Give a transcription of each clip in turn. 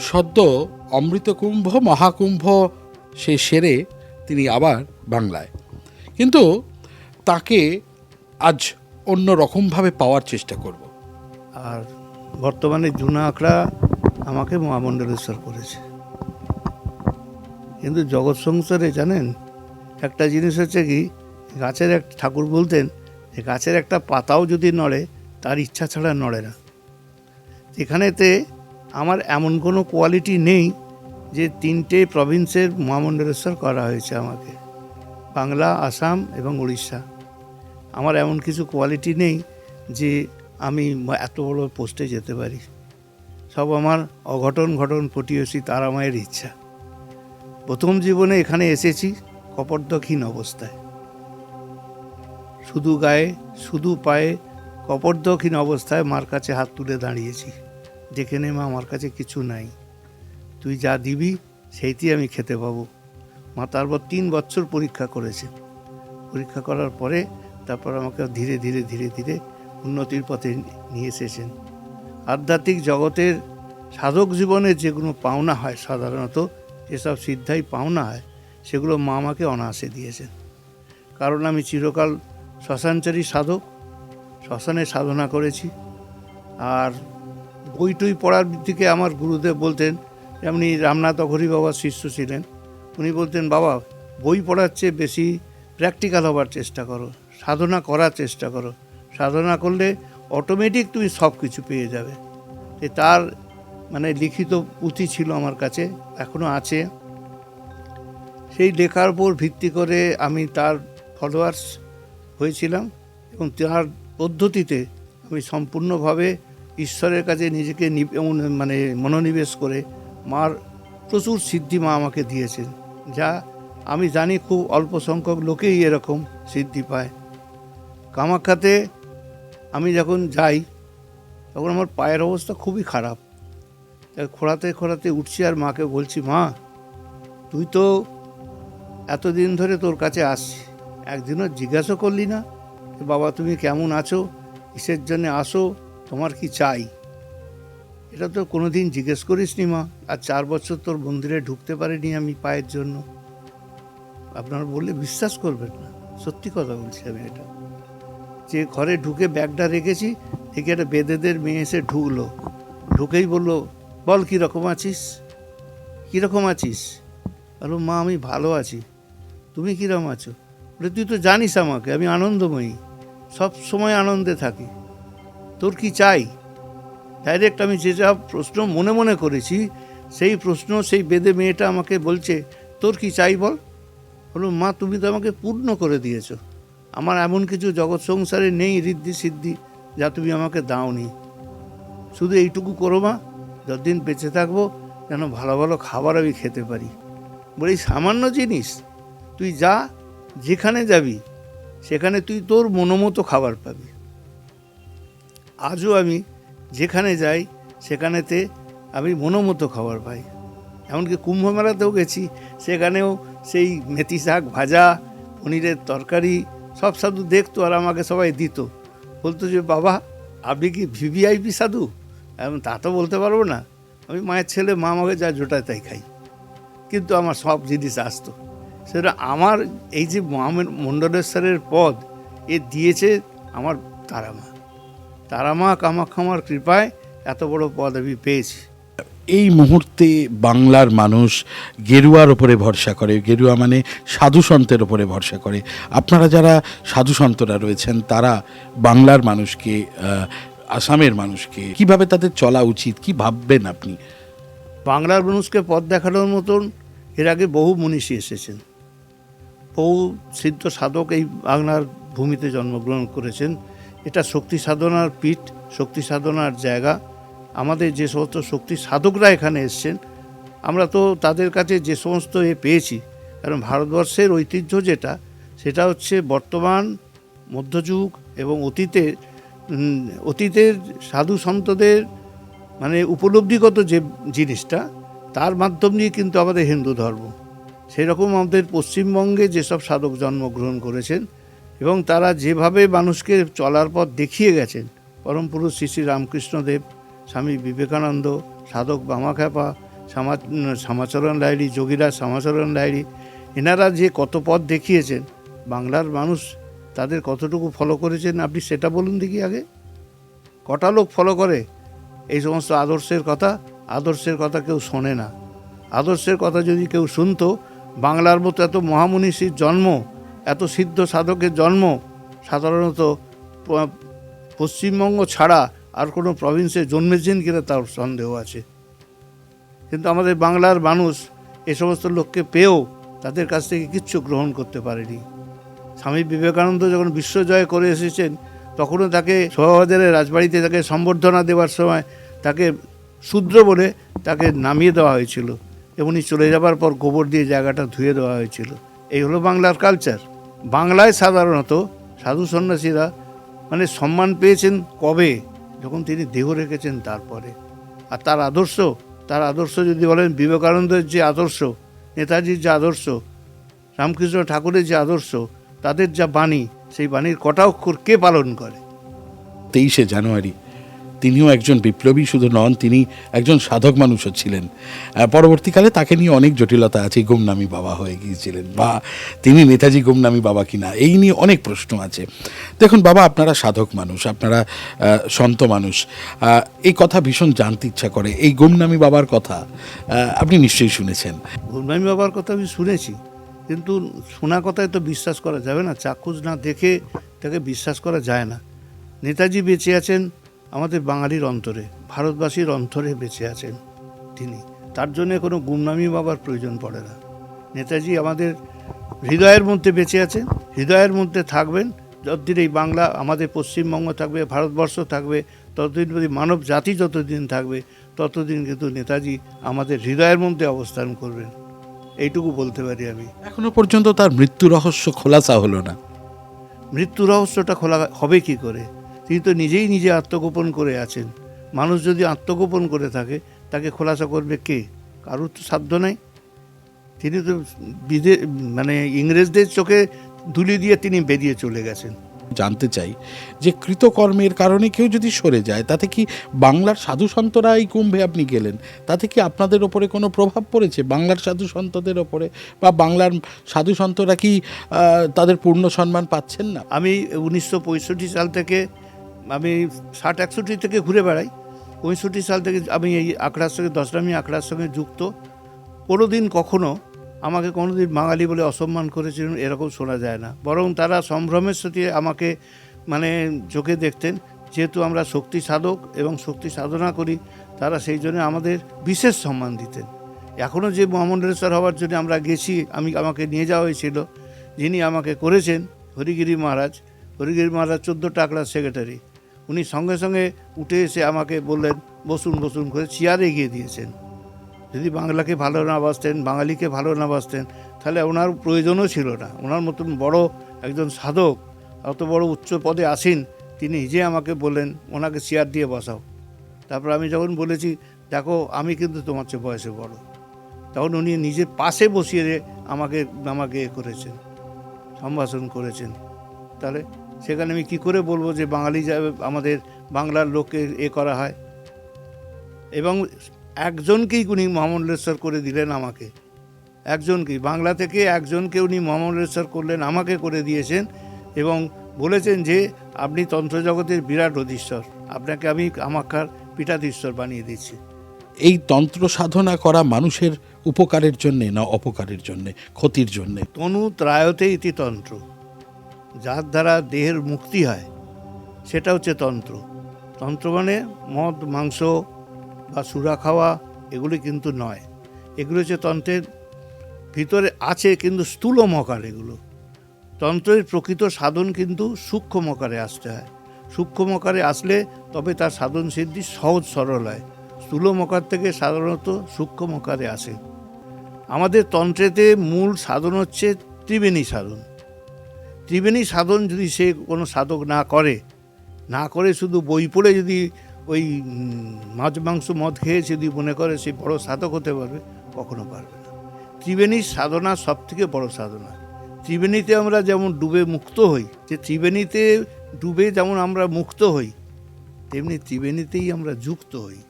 সদ্য অমৃতকুম্ভ মহাকুম্ভ সে সেরে তিনি আবার বাংলায়। কিন্তু তাকে আজ অন্য রকমভাবে পাওয়ার চেষ্টা করব। আর বর্তমানে জুনা আখড়া আমাকে মহামণ্ডলেশ্বর করেছে। কিন্তু জগৎ সংসারে জানেন, একটা জিনিস হচ্ছে কি, গাছের এক ঠাকুর বলতেন যে গাছের একটা পাতাও যদি নড়ে, তার ইচ্ছা ছাড়া নড়ে না। এখানেতে আমার এমন কোনো কোয়ালিটি নেই যে তিনটে প্রভিন্সের মহামণ্ডলেশ্বর করা হয়েছে আমাকে। বাংলা, আসাম এবং উড়িষ্যা। আমার এমন কিছু কোয়ালিটি নেই যে আমি এত বড় পোস্টে যেতে পারি। সব আমার অঘটন ঘটন পটিয়েছি তারা মায়ের ইচ্ছা। প্রথম জীবনে এখানে এসেছি কপর্দকহীন অবস্থায়। শুধু গায়ে, শুধু পায়ে কপর্দকহীন অবস্থায় মার কাছে হাত তুলে দাঁড়িয়েছি। দেখে নে মা, আমার কাছে কিছু নাই। তুই যা দিবি সেইটি আমি খেতে পাবো। মা তারপর তিন বছর পরীক্ষা করেছে। পরীক্ষা করার পরে তারপর আমাকে ধীরে ধীরে ধীরে ধীরে উন্নতির পথে নিয়ে এসেছেন। আধ্যাত্মিক জগতের সাধক জীবনে যেগুলো পাওনা হয় সাধারণত, যেসব সিদ্ধাই পাওনা হয়, সেগুলো মা আমাকে অনায়াসে দিয়েছেন। কারণ আমি চিরকাল শ্মশানচারী সাধক, শ্মশানে সাধনা করেছি। আর বই টই পড়ার দিকে আমার গুরুদেব বলতেন, যেমনি রামনাথ অঘরী বাবার শিষ্য ছিলেন, উনি বলতেন, বাবা, বই পড়ার চেয়ে বেশি প্র্যাকটিক্যাল হবার চেষ্টা করো, সাধনা করার চেষ্টা করো। সাধনা করলে অটোমেটিক তুমি সব কিছু পেয়ে যাবে। তার মানে লিখিত পুঁথি ছিল আমার কাছে এখনও আছে। সেই লেখার উপর ভিত্তি করে আমি তার ফলোয়ার্স হয়েছিলাম এবং তার পদ্ধতিতে আমি সম্পূর্ণভাবে ঈশ্বরের কাছে নিজেকে মানে মনোনিবেশ করে মার প্রচুর সিদ্ধি মা আমাকে দিয়েছেন। যা আমি জানি খুব অল্প সংখ্যক লোকেই এরকম সিদ্ধি পায়। কামাখ্যাতে আমি যখন যাই, তখন আমার পায়ের অবস্থা খুবই খারাপ। খোঁড়াতে খোঁড়াতে উঠছি আর মাকে বলছি, মা, তুই তো এতদিন ধরে তোর কাছে আসছি একদিনও জিজ্ঞাসা করলি না বাবা, তুমি কেমন আছো? কিসের জন্য আসো? তোমার কি চাই? এটা তো কোনো দিন জিজ্ঞেস করিস নি মা। আর চার বছর তোর মন্দিরে ঢুকতে পারিনি আমি পায়ের জন্য। আপনারা বললে বিশ্বাস করবেন না। সত্যি কথা বলছি আমি এটা। যে ঘরে ঢুকে ব্যাগটা রেখেছি থেকে একটা বেদেদের মেয়ে এসে ঢুকলো। ঢুকেই বলল, বল কীরকম আছিস? কীরকম আছিস? বলো মা, আমি ভালো আছি। তুমি কীরকম আছো? বলে, তুই তো জানিস আমাকে, আমি আনন্দময়ী। সব সময় আনন্দে থাকি। তোর কি চাই? ডাইরেক্ট আমি যে যা প্রশ্ন মনে মনে করেছি, সেই প্রশ্ন, সেই বেদে মেয়েটা আমাকে বলছে, তোর কি চাই বল? হলো মা, তুমি তো আমাকে পূর্ণ করে দিয়েছ। আমার এমন কিছু জগৎ সংসারে নেই, ঋদ্ধি সিদ্ধি, যা তুমি আমাকে দাওনি। শুধু এইটুকু করো মা, যতদিন বেঁচে থাকব, যেন ভালো ভালো খাবার আমি খেতে পারি। বলে, এই সামান্য জিনিস, তুই যা, যেখানে যাবি, সেখানে তুই তোর মনোমতো খাবার পাবি। আজও আমি যেখানে যাই, সেখানেতে আমি মনোমতো খাবার পাই। এমনকি কুম্ভ মেলাতেও গেছি, সেখানেও সেই মেথি শাক ভাজা, পনিরের তরকারি, সব সাধু দেখতো আর আমাকে সবাই দিত। বলতো যে, বাবা, আপনি কি ভিভিআইপি সাধু? এখন তা তো বলতে পারব না। আমি মায়ের ছেলে, মা আমাকে যা জোটায় তাই খাই। কিন্তু আমার সব জিনিস আসতো। সেটা আমার, এই যে মণ্ডলেশ্বরের পদ, এ দিয়েছে আমার তারামা। তারামা কামাক্ষামার কৃপায় এত বড় পদ আমি পেয়েছি। এই মুহূর্তে বাংলার মানুষ গেরুয়ার ওপরে ভরসা করে। গেরুয়া মানে সাধু সন্তের ওপরে ভরসা করে। আপনারা যারা সাধু সন্তরা রয়েছেন তারা বাংলার মানুষকে আসামের মানুষকে কীভাবে তাদের চলা উচিত কি ভাববেন আপনি? বাংলার মানুষকে পথ দেখানোর মতন এর আগে বহু মনীষী এসেছেন। বহু সিদ্ধ সাধক এই বাংলার ভূমিতে জন্মগ্রহণ করেছেন। এটা শক্তি সাধনার পীঠ, শক্তি সাধনার জায়গা। আমাদের যে সমস্ত শক্তি সাধকরা এখানে এসছেন, আমরা তো তাদের কাছে যে সমস্ত এ পেয়েছি, কারণ ভারতবর্ষের ঐতিহ্য যেটা, সেটা হচ্ছে বর্তমান, মধ্যযুগ এবং অতীতের অতীতের সাধু সন্তদের মানে উপলব্ধিগত যে জিনিসটা, তার মাধ্যম দিয়ে কিন্তু আমাদের হিন্দু ধর্ম। সেরকম আমাদের পশ্চিমবঙ্গে যেসব সাধক জন্মগ্রহণ করেছেন এবং তারা যেভাবে মানুষকে চলার পথ দেখিয়ে গেছেন পরম পুরুষ শ্রী শ্রী রামকৃষ্ণদেব, স্বামী বিবেকানন্দ, সাধক বামাখ্যাপা শ্যামা শ্যামাচরণ লাহিড়ি যোগীরাজ শ্যামাচরণ লাহিড়ি এনারা যে কত পথ দেখিয়েছেন, বাংলার মানুষ তাদের কতটুকু ফলো করেছেন, আপনি সেটা বলুন দেখি আগে। কটা লোক ফলো করে? এই সমস্ত আদর্শের কথা আদর্শের কথা কেউ শোনে না। আদর্শের কথা যদি কেউ শুনতো, বাংলার মতো এত মহামনীষীর জন্ম এত সিদ্ধ সাধকের জন্ম সাধারণত পশ্চিমবঙ্গ ছাড়া আর কোনো প্রভিন্সে জন্মেছেন কিনা তার সন্দেহ আছে। কিন্তু আমাদের বাংলার মানুষ এ সমস্ত লোককে পেয়েও তাদের কাছ থেকে কিচ্ছু গ্রহণ করতে পারেনি। স্বামী বিবেকানন্দ যখন বিশ্বজয় করে এসেছেন, তখনও তাকে শোভাবাজারের রাজবাড়িতে তাকে সম্বর্ধনা দেওয়ার সময় তাকে শূদ্র বলে তাকে নামিয়ে দেওয়া হয়েছিল এবং চলে যাবার পর গোবর দিয়ে জায়গাটা ধুয়ে দেওয়া হয়েছিল। এই হলো বাংলার কালচার বাংলায় সাধারণত সাধু সন্ন্যাসীরা মানে সম্মান পেয়েছেন কবে? যখন তিনি দেহ রেখেছেন তারপরে। আর তার আদর্শ তার আদর্শ যদি বলেন, বিবেকানন্দের যে আদর্শ, নেতাজির যে আদর্শ, রামকৃষ্ণ ঠাকুরের যে আদর্শ, তাদের যা বাণী, সেই বাণীর কটা অক্ষর কে পালন করে? তেইশে জানুয়ারি তিনিও একজন বিপ্লবী শুধু নন, তিনি একজন সাধক মানুষও ছিলেন। পরবর্তীকালে তাকে নিয়ে অনেক জটিলতা আছে, গুমনামি বাবা হয়ে গিয়েছিলেন, বা তিনি নেতাজি গুমনামি বাবা কিনা, এই নিয়ে অনেক প্রশ্ন আছে। দেখুন বাবা, আপনারা সাধক মানুষ, আপনারা সন্ত মানুষ এই কথা ভীষণ জানতে ইচ্ছা করে। এই গুমনামি বাবার কথা আপনি নিশ্চয়ই শুনেছেন। গুমনামি বাবার কথা আমি শুনেছি, কিন্তু শোনা কথায় তো বিশ্বাস করা যাবে না, চাক্ষুষ না দেখে তাকে বিশ্বাস করা যায় না। নেতাজি বেঁচে আছেন আমাদের বাঙালির অন্তরে ভারতবাসীর অন্তরে বেঁচে আছেন তিনি। তার জন্য কোনো গুমনামি বাবার প্রয়োজন পড়ে না। নেতাজি আমাদের হৃদয়ের মধ্যে বেঁচে আছেন হৃদয়ের মধ্যে থাকবেন। যতদিন এই বাংলা আমাদের পশ্চিমবঙ্গ থাকবে ভারতবর্ষ থাকবে ততদিন যদি মানব জাতি যতদিন থাকবে ততদিন কিন্তু নেতাজি আমাদের হৃদয়ের মধ্যে অবস্থান করবেন। এইটুকু বলতে পারি আমি। এখনও পর্যন্ত তার মৃত্যু রহস্য খোলাসা হলো না। মৃত্যু রহস্যটা খোলা হবে কি করে? তিনি তো নিজেই নিজে আত্মগোপন করে আছেন। মানুষ যদি আত্মগোপন করে থাকে তাকে খোলাসা করবে কে? কারোর তো সাধ্য নেই। তিনি তো বিদে মানে ইংরেজদের চোখে ধুলি দিয়ে তিনি বেরিয়ে চলে গেছেন। জানতে চাই যে কৃতকর্মের কারণে কেউ যদি সরে যায় তাতে কি বাংলার সাধু সন্তরা এই কুম্ভে আপনি গেলেন? তাতে কি আপনাদের ওপরে কোনো প্রভাব পড়েছে? বাংলার সাধু সন্তদের ওপরে? বা বাংলার সাধু সন্তরা কি তাদের পূর্ণ সম্মান পাচ্ছেন না? আমি উনিশশো পঁয়ষট্টি সাল থেকে আমি ষাট, একষট্টি থেকে ঘুরে বেড়াই। পঁয়ষট্টি সাল থেকে আমি এই আখড়ার সঙ্গে, দশরামি আখড়ার সঙ্গে যুক্ত। কোনো দিন কখনো আমাকে কোনো দিন বাঙালি বলে অসম্মান করেছিলেন, এরকম শোনা যায় না। বরং তারা সম্ভ্রমের সাথে আমাকে মানে চোখে দেখতেন। যেহেতু আমরা শক্তি সাধক এবং শক্তি সাধনা করি, তারা সেই জন্য আমাদের বিশেষ সম্মান দিতেন। এখনও যে মহামণ্ডলেশ্বর হওয়ার জন্য আমরা গেছি, আমি, আমাকে নিয়ে যাওয়া হয়েছিল। যিনি আমাকে করেছেন, হরিগিরি মহারাজ। হরিগিরি মহারাজ চোদ্দ টাকলার সেক্রেটারি। উনি সঙ্গে সঙ্গে উঠে এসে আমাকে বললেন, বসুন বসুন করে চেয়ার এগিয়ে দিয়েছেন। যদি বাংলাকে ভালো না বাসতেন, বাঙালিকে ভালো না বাসতেন, তাহলে ওনার প্রয়োজনও ছিল না। ওনার মতন বড় একজন সাধক, অত বড় উচ্চ পদে আসেন, তিনি নিজে আমাকে বললেন, ওনাকে চেয়ার দিয়ে বসাও। তারপর আমি যখন বলেছি, দেখো, আমি কিন্তু তোমার চেয়ে বয়সে বড়। তখন উনি নিজের পাশে বসিয়ে আমাকে আমাকে এ করেছেন, সম্ভাষণ করেছেন। তাহলে সেখানে আমি কি করে বলব যে বাঙালি যাবে আমাদের বাংলার লোককে এ করা হয়? এবং একজনকেই উনি মহামণ্ডলেশ্বর করে দিলেন আমাকে। একজনকেই। বাংলা থেকে একজনকে উনি মহামণ্ডলেশ্বর করলেন আমাকে করে দিয়েছেন এবং বলেছেন যে আপনি তন্ত্রজগতের বিরাট অধীশ্বর। আপনাকে আমি আমাকার পিঠাধীশ্বর বানিয়ে দিচ্ছি এই তন্ত্র সাধনা করা মানুষের উপকারের জন্যে না অপকারের জন্যে? ক্ষতির জন্যে? তনু ত্রায়তে ইতি তন্ত্র। যার দ্বারা দেহের মুক্তি হয়, সেটা হচ্ছে তন্ত্র। তন্ত্র মানে মদ, মাংস বা সুরা খাওয়া, এগুলি কিন্তু নয়। এগুলো হচ্ছে তন্ত্রের ভিতরে আছে কিন্তু স্থূল মকার এগুলো। তন্ত্রের প্রকৃত সাধন কিন্তু সূক্ষ্ম মকারে আসতে হয়। সূক্ষ্ম মকারে আসলে তবে তার সাধন সিদ্ধি সহজ সরল হয়। স্থূল মকার থেকে সাধারণত সূক্ষ্ম মকারে আসে। আমাদের তন্ত্রেতে মূল সাধন হচ্ছে ত্রিবেণী সাধন। ত্রিবেণী সাধন যদি সে কোনো সাধক না করে না করে শুধু বই পড়ে যদি ওই মাছ, মাংস, মদ খেয়ে যদি মনে করে সে বড় সাধক হতে পারবে, কখনো পারবে না। ত্রিবেণীর সাধনা সব থেকে বড় সাধনা। ত্রিবেণীতে আমরা যেমন ডুবে মুক্ত হই, যে ত্রিবেণীতে ডুবে যেমন আমরা মুক্ত হই, তেমনি ত্রিবেণীতেই আমরা যুক্ত হই।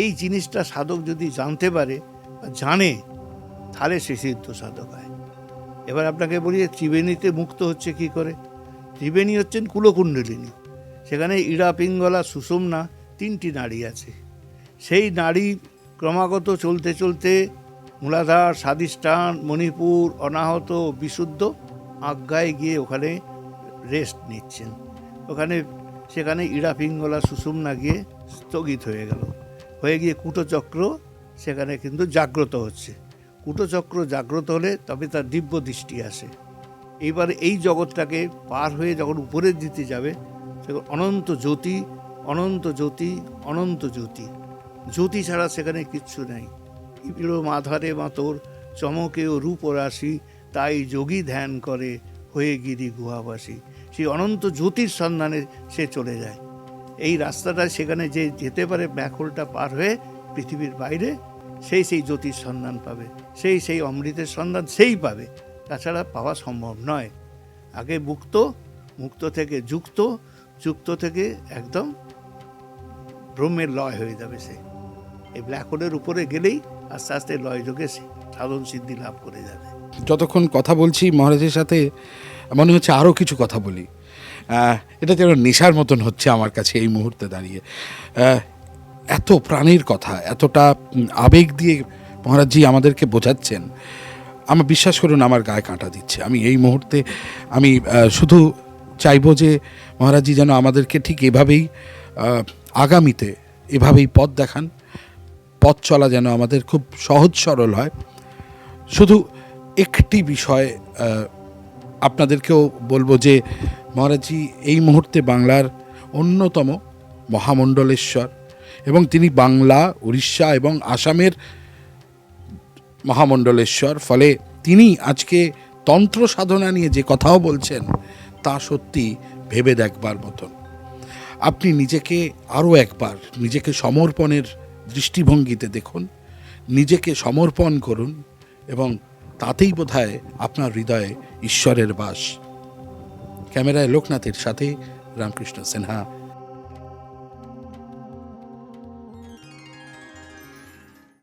এই জিনিসটা সাধক যদি জানতে পারে বা জানে, তাহলে সে সিদ্ধ সাধক হয়। এবার আপনাকে বলি ত্রিবেণীতে মুক্ত হচ্ছে কি করে? ত্রিবেণী হচ্ছেন কুলকুণ্ডলিনী। সেখানে ইড়া, পিঙ্গলা, সুষুম্না তিনটি নারী আছে। সেই নারী ক্রমাগত চলতে চলতে মূলাধার স্বাদিষ্ঠান মণিপুর, অনাহত, বিশুদ্ধ আজ্ঞায় গিয়ে ওখানে রেস্ট নিচ্ছেন। ওখানে, সেখানে ইড়া, পিঙ্গলা, সুষুম্না গিয়ে স্থগিত হয়ে গেল। হয়ে গিয়ে কুটচক্র সেখানে কিন্তু জাগ্রত হচ্ছে। কুটচক্র জাগ্রত হলে তবে তার দিব্য দৃষ্টি আসে। এইবার এই জগৎটাকে পার হয়ে যখন উপরের দিতে যাবে সেখানে অনন্ত জ্যোতি অনন্ত জ্যোতি অনন্ত জ্যোতি। জ্যোতি ছাড়া সেখানে কিচ্ছু নেই। ইপিল মাধারে মাতর চমকেও রূপ রাশি তাই যোগী ধ্যান করে হয়ে গিরি গুহাবাসী। সেই অনন্ত জ্যোতির সন্ধানে সে চলে যায়। এই রাস্তাটা সেখানে যে যেতে পারে ব্ল্যাক হোলটা পার হয়ে পৃথিবীর বাইরে সেই সেই জ্যোতির সন্ধান পাবে, সেই সেই অমৃতের সন্ধান সেই পাবে। তাছাড়া পাওয়া সম্ভব নয়। আগে মুক্ত মুক্ত থেকে যুক্ত যুক্ত থেকে একদম ব্রহ্মের লয় হয়ে যাবে সে। এই ব্ল্যাক হোলের উপরে গেলেই আস্তে আস্তে লয় যোগে সাধন সিদ্ধি লাভ করে যাবে। যতক্ষণ কথা বলছি মহারাজের সাথে, মনে হচ্ছে আরও কিছু কথা বলি। এটা যেন নেশার মতন হচ্ছে আমার কাছে এই মুহূর্তে দাঁড়িয়ে। এত প্রাণের কথা, এতটা আবেগ দিয়ে মহারাজজি আমাদেরকে বোঝাচ্ছেন। আমার বিশ্বাস করুন, আমার গায়ে কাঁটা দিচ্ছে। আমি এই মুহূর্তে, আমি শুধু চাইব যে মহারাজজি যেন আমাদেরকে ঠিক এভাবেই আগামীতে এভাবেই পথ দেখান। পথ চলা যেন আমাদের খুব সহজ সরল হয়। শুধু একটি বিষয় আপনাদেরকেও বলব যে মহারাজজি এই মুহূর্তে বাংলার অন্যতম মহামণ্ডলেশ্বর। এবং তিনি বাংলা, উড়িষ্যা এবং আসামের মহামণ্ডলেশ্বর। ফলে তিনি আজকে তন্ত্র সাধনা নিয়ে যে কথাও বলছেন, তা সত্যি ভেবে দেখবার মতন। আপনি নিজেকে আরও একবার নিজেকে সমর্পণের দৃষ্টিভঙ্গিতে দেখুন, নিজেকে সমর্পণ করুন এবং তাতেই বোধহয় আপনার হৃদয়ে ঈশ্বরের বাস। ক্যামেরায় লোকনাথের সাথে রামকৃষ্ণ সিনহা।